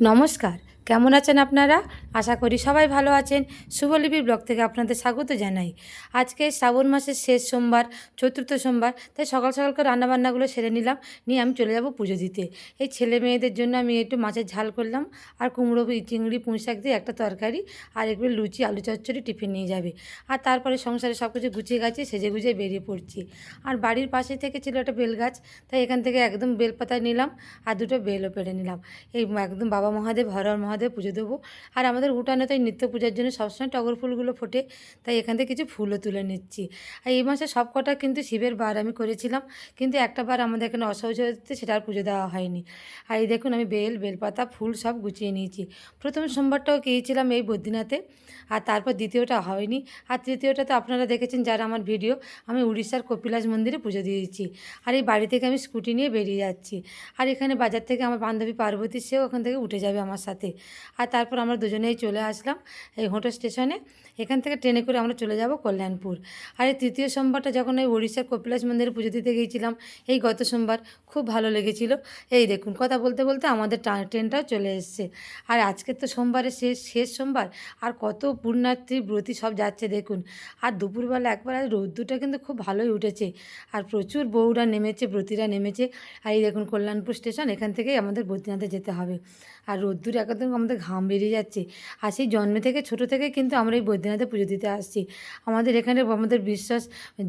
নমস্কার। কেমন আছেন আপনারা? আশা করি সবাই ভালো আছেন। শুভলিপির ব্লগ থেকে আপনাদের স্বাগত জানাই। আজকে শ্রাবণ মাসের শেষ সোমবার, চতুর্থ সোমবার, তাই সকাল সকাল করে রান্নাবান্নাগুলো সেরে নিলাম। নিয়ে আমি চলে যাব পুজো দিতে। এই ছেলে মেয়েদের জন্য আমি একটু মাছের ঝাল করলাম। আর কুমড়ো চিংড়ি, পুঁই শাক দিয়ে একটা তরকারি আর এগুলো লুচি, আলু চচ্চড়ি টিফিন নিয়ে যাবে। আর তারপরে সংসারে সব কিছু গুছিয়ে গাছিয়ে সেজে গুজে বেরিয়ে পড়ছি। আর বাড়ির পাশে থেকে ছিল একটা বেল গাছ, তাই এখান থেকে একদম বেলপাতা নিলাম আর দুটো বেলও পেড়ে নিলাম। এই একদম বাবা মহাদেব হরর মহাদেব পুজো দেবো। আর আমাদের উঠানে তো নিত্য পূজার জন্য সবসময় টগর ফুলগুলো ফোটে, তাই এখান থেকে কিছু ফুলও তুলে নিচ্ছি। আর এই মাসে সব কটা কিন্তু শিবের বার আমি করেছিলাম, কিন্তু একটা বার আমাদের এখানে অসহজ হতে সেটা আর পুজো দেওয়া হয়নি। আর এই দেখুন আমি বেল, বেলপাতা, ফুল সব গুছিয়ে নিয়েছি। প্রথম সোমবারটাও গিয়েছিলাম এই বদ্রীনাথে, আর তারপর দ্বিতীয়টা হয়নি। আর তৃতীয়টা তো আপনারা দেখেছেন যারা আমার ভিডিও, আমি উড়িষ্যার কপিলাস মন্দিরে পুজো দিয়েছি। আর এই বাড়ি থেকে আমি স্কুটি নিয়ে বেরিয়ে যাচ্ছি। আর এখানে বাজার থেকে আমার বান্ধবী পার্বতী, সেও ওখান থেকে উঠে যাবে আমার সাথে। আর তারপর আমরা দুজনেই চলে আসলাম এই হোটেল স্টেশনে। এখান থেকে ট্রেনে করে আমরা চলে যাব কল্যাণপুর। আর এই তৃতীয় সোমবারটা যখন এই উড়িষ্যার কপিলাস মন্দিরে পুজো দিতে গিয়েছিলাম, এই গত সোমবার খুব ভালো লেগেছিল। এই দেখুন, কথা বলতে বলতে আমাদের ট্রেনটাও চলে এসছে। আর আজকে তো সোমবারের শেষ শেষ সোমবার। আর কত পুণ্যার্থী, ব্রতী সব যাচ্ছে দেখুন। আর দুপুরবেলা একবার আর রোদ্দুরটা কিন্তু খুব ভালোই উঠেছে। আর প্রচুর বউরা নেমেছে, ব্রতীরা নেমেছে। আর এই দেখুন কল্যাণপুর স্টেশন, এখান থেকেই আমাদের বদ্রীনাথে যেতে হবে। আর রোদ্দুর একদম আমাদের ঘাম বেরিয়ে যাচ্ছে। আর সেই জন্ম থেকে ছোট থেকে কিন্তু আমরা এই বদ্রীনাথে পুজো দিতে আসছি। আমাদের এখানে আমাদের বিশ্বাস,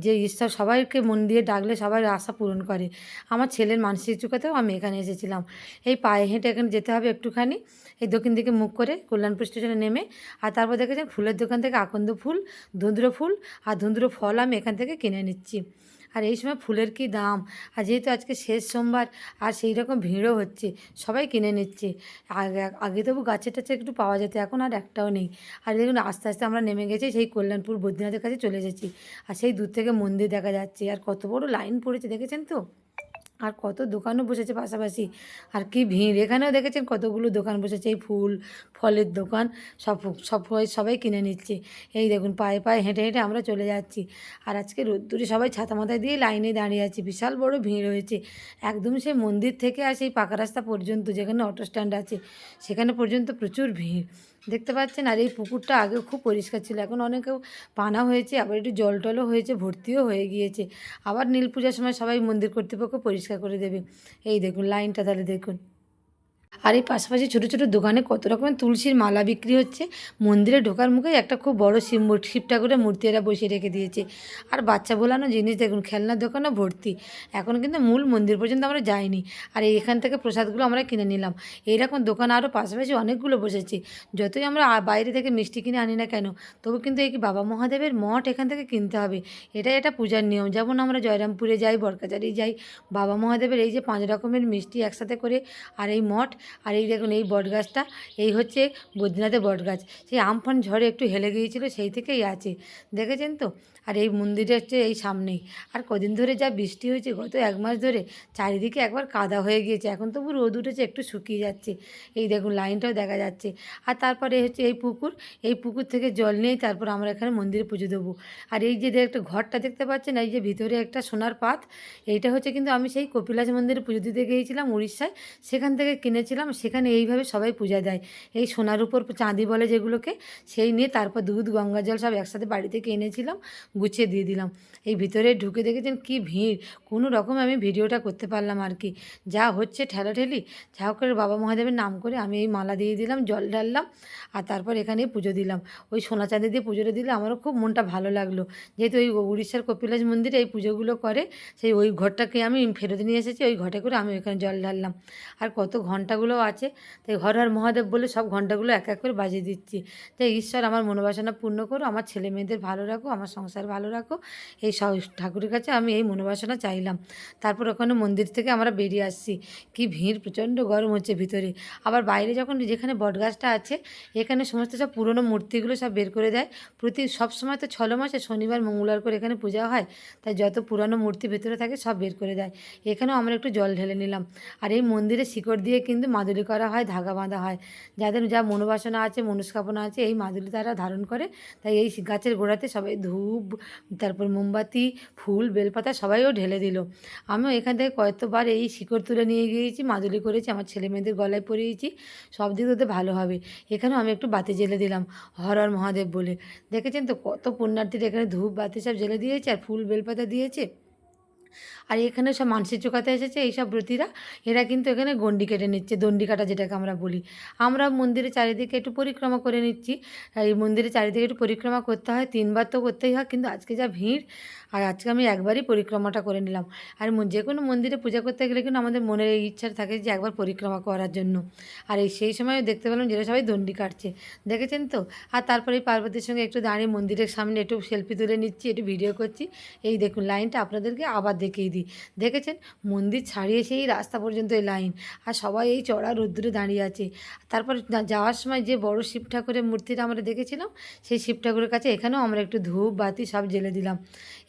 যে ঈশ্বর সবাইকে মন দিয়ে ডাকলে সবার আশা পূরণ করে। আমার ছেলের মানসিক চুকাতেও আমি এখানে এসেছিলাম। এই পায়ে হেঁটে এখানে যেতে হবে একটুখানি। এই দক্ষিণ দিকে মুখ করে কল্যাণপুর স্টেশনে নেমে, আর তারপর দেখেছেন ফুলের দোকান থেকে আকন্দ ফুল ধুন্দ্র ফুল, আর ধুন্দ্র ফল আমি এখান থেকে কিনে নিচ্ছি। আর এই সময় ফুলের কি দাম? আর যেহেতু আজকে শেষ সোমবার, আর সেই রকম ভিড়ও হচ্ছে, সবাই কিনে নিচ্ছে। আগে তবু গাছের টাছে একটু পাওয়া যেত, এখন আর একটাও নেই। আর দেখুন, আস্তে আস্তে আমরা নেমে গেছি, সেই কল্যাণপুর বদ্রীনাথের কাছে চলে এসেছি। আর সেই দূর থেকে মন্দির দেখা যাচ্ছে, আর কত বড় লাইন পড়েছে, দেখেছেন তো? আর কত দোকানও বসেছে পাশাপাশি। আর কি ভিড়! এখানেও দেখেছেন কতগুলো দোকান বসেছে, এই ফুল, ফলের দোকান, সব সব সবাই কিনে নিচ্ছে। এই দেখুন, পায়ে পায়ে হেঁটে হেঁটে আমরা চলে যাচ্ছি। আর আজকে রোদ্দুরে সবাই ছাতা মাথায় দিয়ে লাইনে দাঁড়িয়ে আছি। বিশাল বড় ভিড় হয়েছে। একদম সেই মন্দির থেকে আর সেই পাকা রাস্তা পর্যন্ত যেখানে অটো স্ট্যান্ড আছে, সেখানে পর্যন্ত প্রচুর ভিড়। দেখতে পাচ্ছেন, আর এই পুকুরটা আগে খুব পরিষ্কার ছিল। এখন অনেকেও পানা হয়েছে, আবার একটু জল টলও হয়েছে, ভর্তিও হয়ে গিয়েছে। আবার নীল পূজার সময় সবাই মন্দির কর্তৃপক্ষ পরিষ্কার করে দেবে। এই দেখুন, লাইনটা তাহলে দেখুন। আর এই পাশাপাশি ছোটো ছোটো দোকানে কত রকমের তুলসীর মালা বিক্রি হচ্ছে। মন্দিরে ঢোকার মুখে একটা খুব বড় শিব শিব ঠাকুরের মূর্তি এরা বসিয়ে রেখে দিয়েছে। আর বাচ্চা বোলানো জিনিস দেখুন, খেলনার দোকানও ভর্তি। এখন কিন্তু মূল মন্দির পর্যন্ত আমরা যাইনি। আর এখান থেকে প্রসাদগুলো আমরা কিনে নিলাম। এইরকম দোকান আরও পাশাপাশি অনেকগুলো বসেছে। যতই আমরা বাইরে থেকে মিষ্টি কিনে আনি না কেন, তবু কিন্তু এই কি বাবা মহাদেবের মঠ এখান থেকে কিনতে হবে। এটা এটা পূজার নিয়ম। যেমন আমরা জয়রামপুরে যাই, বরকাচারি যাই, বাবা মহাদেবের এই যে পাঁচ রকমের মিষ্টি একসাথে করে আর এই মঠ আর এই দেখুন এই বটগাছটা, এই হচ্ছে বদ্রীনাথের বটগাছ। সেই আমফান ঝড়ে একটু হেলে গিয়েছিল, সেই থেকেই আছে। দেখেছেন তো? আর এই মন্দিরে হচ্ছে এই সামনেই। আর কদিন ধরে যা বৃষ্টি হয়েছে, গত এক মাস ধরে চারিদিকে একবার কাদা হয়ে গিয়েছে। এখন তবু রোদ উঠেছে, একটু শুকিয়ে যাচ্ছে। এই দেখুন লাইনটাও দেখা যাচ্ছে। আর তারপরে হচ্ছে এই পুকুর এই পুকুর থেকে জল নিয়েই তারপর আমরা এখানে মন্দিরে পুজো দেবো। আর এই যে একটা ঘরটা দেখতে পাচ্ছেন, এই যে ভিতরে একটা সোনার পাত এইটা হচ্ছে কিন্তু আমি সেই কপিলাস মন্দিরে পুজো দিতে গিয়েছিলাম উড়িষ্যায়। সেখান থেকে কিনেছিলাম সেখানে এইভাবে সবাই পূজা দেয়। এই সোনার উপর চাঁদি বলে যেগুলোকে, সেই নিয়ে তারপর দুধ, গঙ্গা জল সব একসাথে বাড়ি থেকে এনেছিলাম, গুছিয়ে দিয়ে দিলাম। এই ভিতরে ঢুকে দেখেছেন কি ভিড়, কোনো রকম আমি ভিডিওটা করতে পারলাম আর কি। যা হচ্ছে ঠেলাঠেলি, যা করে বাবা মহাদেবের নাম করে আমি এই মালা দিয়ে দিলাম, জল ঢাললাম, আর তারপর এখানে পুজো দিলাম। ওই সোনা চাঁদি দিয়ে পুজোটা দিলে আমারও খুব মনটা ভালো লাগল। যেহেতু ওই উড়িষ্যার কপিলাস মন্দিরে এই পুজোগুলো করে, সেই ওই ঘরটাকে আমি ফেরত নিয়ে এসেছি, ওই ঘটে করে আমি ওইখানে জল ঢাললাম। আর কত ঘন্টাগুলো আছে। তাই হর হর মহাদেব বলে সব ঘন্টাগুলো এক এক করে বাজিয়ে দিচ্ছি। তাই ঈশ্বর আমার মনোবাসনা পূর্ণ করো, আমার ছেলে মেয়েদের ভালো রাখো, আমার সংসার ভালো রাখো। এই সব ঠাকুরের কাছে আমি এই মনোবাসনা চাইলাম। তারপর ওখানে মন্দির থেকে আমরা বেরিয়ে আসছি। কি ভিড়, প্রচণ্ড গরম হচ্ছে ভিতরে। আবার বাইরে যখন যেখানে বটগাছটা আছে, এখানে সমস্ত সব পুরনো মূর্তিগুলো সব বের করে দেয়। প্রতি সব সময় তো ছলো মাসে শনিবার, মঙ্গলবার করে এখানে পূজা হয়। তাই যত পুরানো মূর্তি ভেতরে থাকে সব বের করে দেয়। এখানেও আমরা একটু জল ঢেলে নিলাম। আর এই মন্দিরে শিকড় দিয়ে কিন্তু মাদুলি করা হয়, ধাগা বাঁধা হয়। যাদের যা মনোবাসনা আছে, মনস্কামনা আছে, এই মাদুলি তারা ধারণ করে। তাই এই গাছের গোড়াতে সবাই ধূপ, তারপর মোমবাতি, ফুল, বেলপাতা সবাইও ঢেলে দিল। আমিও এখান থেকে কয়েকবার এই শিকড় তুলে নিয়ে গিয়েছি, মাদুলি করেছি, আমার ছেলে মেয়েদের গলায় পরিয়েছি, সব দিক ওদের ভালো হবে। এখানেও আমি একটু বাতি জেলে দিলাম, হর হর মহাদেব বলে। দেখেছেন তো কত পুণ্যার্থীরা এখানে ধূপ, বাতি সব জেলে দিয়েছে আর ফুল, বেলপাতা দিয়েছে? আর এখানে সব মানসিক চোখাতে এসেছে এইসব ব্রতীরা এরা কিন্তু এখানে গন্ডি কেটে নিচ্ছে দণ্ডি কাটা যেটাকে আমরা বলি। আমরা মন্দিরের চারিদিকে একটু পরিক্রমা করে নিচ্ছি। এই মন্দিরের চারিদিকে একটু পরিক্রমা করতে হয়, তিনবার তো করতেই হয়, কিন্তু আজকে যা ভিড়, আর আজকে আমি একবারই পরিক্রমাটা করে নিলাম। আর যে কোনো মন্দিরে পূজা করতে গেলে কিন্তু আমাদের মনের এই ইচ্ছা থাকে যে একবার পরিক্রমা করার জন্য। আর এই সেই সময় দেখতে পেলাম যেটা সবাই দণ্ডি কাটছে। দেখেছেন তো? আর তারপরে পার্বতীর সঙ্গে একটু দাঁড়িয়ে মন্দিরের সামনে একটু সেলফি তুলে নিচ্ছি, একটু ভিডিও করছি। এই দেখুন লাইনটা আপনাদেরকে আবার দেখিয়ে দিই। দেখেছেন? মন্দির ছাড়িয়ে সেই রাস্তা পর্যন্ত এই লাইন। আর সবাই এই চড়া রোদ্দুরে দাঁড়িয়ে আছে। তারপর যাওয়ার সময় যে বড় শিব ঠাকুরের মূর্তিটা আমরা দেখেছিলাম, সেই শিব ঠাকুরের কাছে এখানেও আমরা একটু ধূপ, বাতি সব জ্বেলে দিলাম।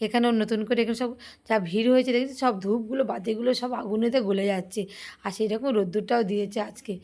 এখানেও নতুন করে এখানে সব, যা ভিড় হয়েছে দেখেছি সব ধূপগুলো, বাতিগুলো সব আগুনেতে গলে যাচ্ছে। আর সেই রকম রোদ্দুরটাও দিয়েছে আজকে।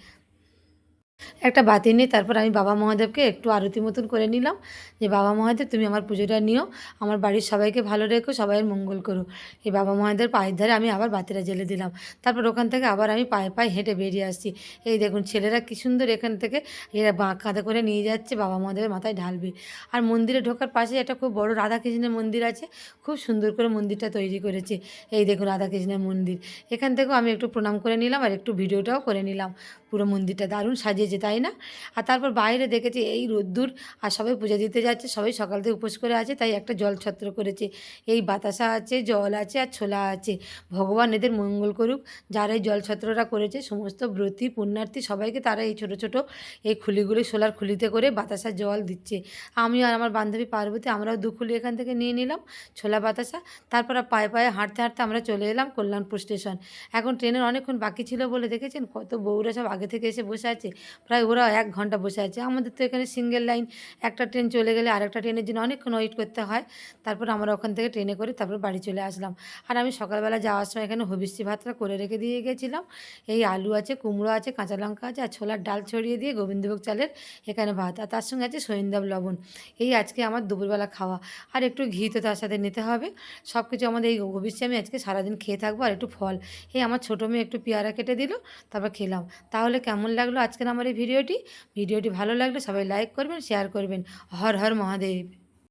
একটা বাতি নিয়ে তারপর আমি বাবা মহাদেবকে একটু আরতি মতন করে নিলাম যে, বাবা মহাদেব, তুমি আমার পুজোটা নিও। আমার বাড়ির সবাইকে ভালো রেখো, সবাইয়ের মঙ্গল করো। এই বাবা মহাদেবের পায়ের ধারে আমি আবার বাতিটা জ্বেলে দিলাম। তারপর ওখান থেকে আবার আমি পায়ে পায়ে হেঁটে বেরিয়ে আসছি। এই দেখুন, ছেলেরা কী সুন্দর এখান থেকে এরা বাঁ কাঁধে করে নিয়ে যাচ্ছে, বাবা মহাদেবের মাথায় ঢালবে। আর মন্দিরে ঢোকার পাশে একটা খুব বড় রাধাকৃষ্ণের মন্দির আছে, খুব সুন্দর করে মন্দিরটা তৈরি করেছে। এই দেখুন, রাধাকৃষ্ণের মন্দির। এখান থেকেও আমি একটু প্রণাম করে নিলাম আর একটু ভিডিওটাও করে নিলাম। পুরো মন্দিরটা দারুণ সাজিয়েছে, তাই না? আর তারপর বাইরে দেখেছি এই রোদ্দুর, আর সবাই পূজা দিতে যাচ্ছে, সবাই সকাল থেকে উপোস করে আছে, তাই একটা জল ছত্র করেছে। এই বাতাসা আছে, জল আছে, আর ছোলা আছে। ভগবান এদের মঙ্গল করুক, যারা এই জল ছত্রটা করেছে, সমস্ত ব্রতী, পুণ্যার্থী সবাইকে তারা এই ছোট ছোট এই খুলিগুলি সোলার খুলিতে করে বাতাসা জল দিচ্ছে। আমি আর আমার বান্ধবী পার্বতী, আমরাও দু খুলি এখান থেকে নিয়ে নিলাম ছোলা বাতাসা। তারপর পায়ে পায়ে হাঁটতে হাঁটতে আমরা চলে এলাম কল্যাণপুর স্টেশন। এখন ট্রেনের অনেকক্ষণ বাকি ছিল বলে দেখেছেন, কত বউরা সব আগে থেকে এসে বসে আছে, প্রায় ওরা এক ঘণ্টা বসে আছে। আমাদের তো এখানে সিঙ্গেল লাইন একটা ট্রেন চলে গেলে আরেকটা ট্রেনের জন্য অনেকক্ষণ ওয়েট করতে হয়। তারপর আমরা ওখান থেকে ট্রেনে করে তারপর বাড়ি চলে আসলাম। আর আমি সকালবেলা যাওয়ার সময় এখানে হবিষ্যি ভাতটা করে রেখে দিয়ে গেছিলাম। এই আলু আছে, কুমড়ো আছে, কাঁচা লঙ্কা আছে, আর ছোলার ডাল ছড়িয়ে দিয়ে গোবিন্দভোগ চালের এখানে ভাত। আর তার সঙ্গে আছে সৈন্দাব লবণ। এই আজকে আমার দুপুরবেলা খাওয়া। আর একটু ঘি তো তার সাথে নিতে হবে। সব কিছু আমাদের এই হবিষ্যি আমি আজকে সারাদিন খেয়ে থাকব আর একটু ফল। এই আমার ছোটো মেয়ে একটু পেয়ারা কেটে দিল, তারপর খেলাম। তাহলে কেমন লাগল আজকের আমার এই ভিডিওটি? ভিডিওটি ভালো লাগলে সবাই লাইক করবেন শেয়ার করবেন। হর হর মহাদেব।